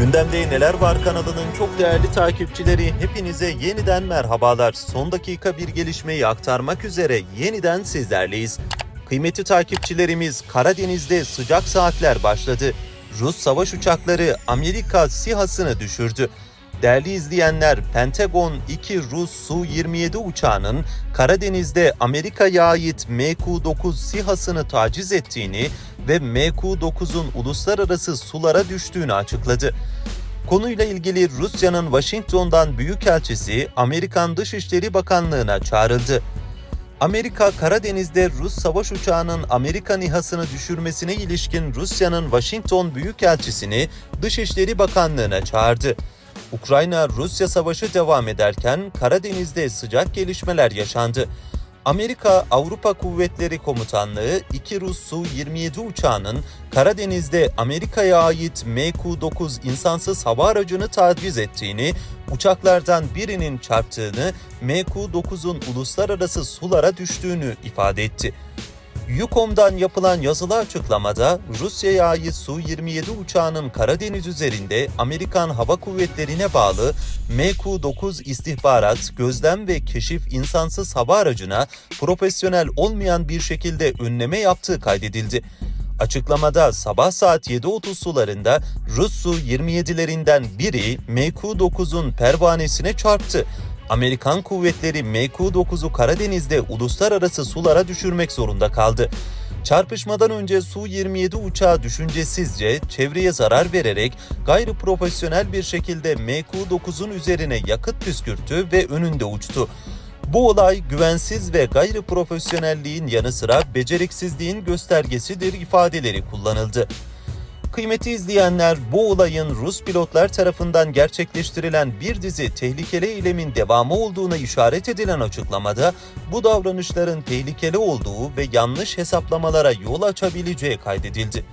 Gündemde Neler Var kanalının çok değerli takipçileri hepinize yeniden merhabalar. Son dakika bir gelişmeyi aktarmak üzere yeniden sizlerleyiz. Kıymetli takipçilerimiz Karadeniz'de sıcak saatler başladı. Rus savaş uçakları Amerika SİHA'sını düşürdü. Değerli izleyenler, Pentagon 2 Rus Su-27 uçağının Karadeniz'de Amerika'ya ait MQ-9 SİHA'sını taciz ettiğini ve MQ-9'un uluslararası sulara düştüğünü açıkladı. Konuyla ilgili Rusya'nın Washington'dan büyükelçisi Amerikan Dışişleri Bakanlığı'na çağrıldı. Amerika Karadeniz'de Rus savaş uçağının Amerikan İHA'sını düşürmesine ilişkin Rusya'nın Washington Büyükelçisini Dışişleri Bakanlığı'na çağırdı. Ukrayna-Rusya savaşı devam ederken Karadeniz'de sıcak gelişmeler yaşandı. Amerika Avrupa Kuvvetleri Komutanlığı 2 Rus Su-27 uçağının Karadeniz'de Amerika'ya ait MQ-9 insansız hava aracını taciz ettiğini, uçaklardan birinin çarptığını, MQ-9'un uluslararası sulara düştüğünü ifade etti. Yukom'dan yapılan yazılı açıklamada Rusya'ya ait Su-27 uçağının Karadeniz üzerinde Amerikan Hava Kuvvetleri'ne bağlı MQ-9 istihbarat, gözlem ve keşif insansız hava aracına profesyonel olmayan bir şekilde önleme yaptığı kaydedildi. Açıklamada sabah saat 7.30 sularında Rus Su-27'lerinden biri MQ-9'un pervanesine çarptı. Amerikan kuvvetleri MQ-9'u Karadeniz'de uluslararası sulara düşürmek zorunda kaldı. Çarpışmadan önce Su-27 uçağı düşüncesizce çevreye zarar vererek gayri profesyonel bir şekilde MQ-9'un üzerine yakıt püskürttü ve önünde uçtu. Bu olay güvensiz ve gayri profesyonelliğin yanı sıra beceriksizliğin göstergesidir ifadeleri kullanıldı. Kıymeti izleyenler bu olayın Rus pilotlar tarafından gerçekleştirilen bir dizi tehlikeli eylemin devamı olduğuna işaret edilen açıklamada bu davranışların tehlikeli olduğu ve yanlış hesaplamalara yol açabileceği kaydedildi.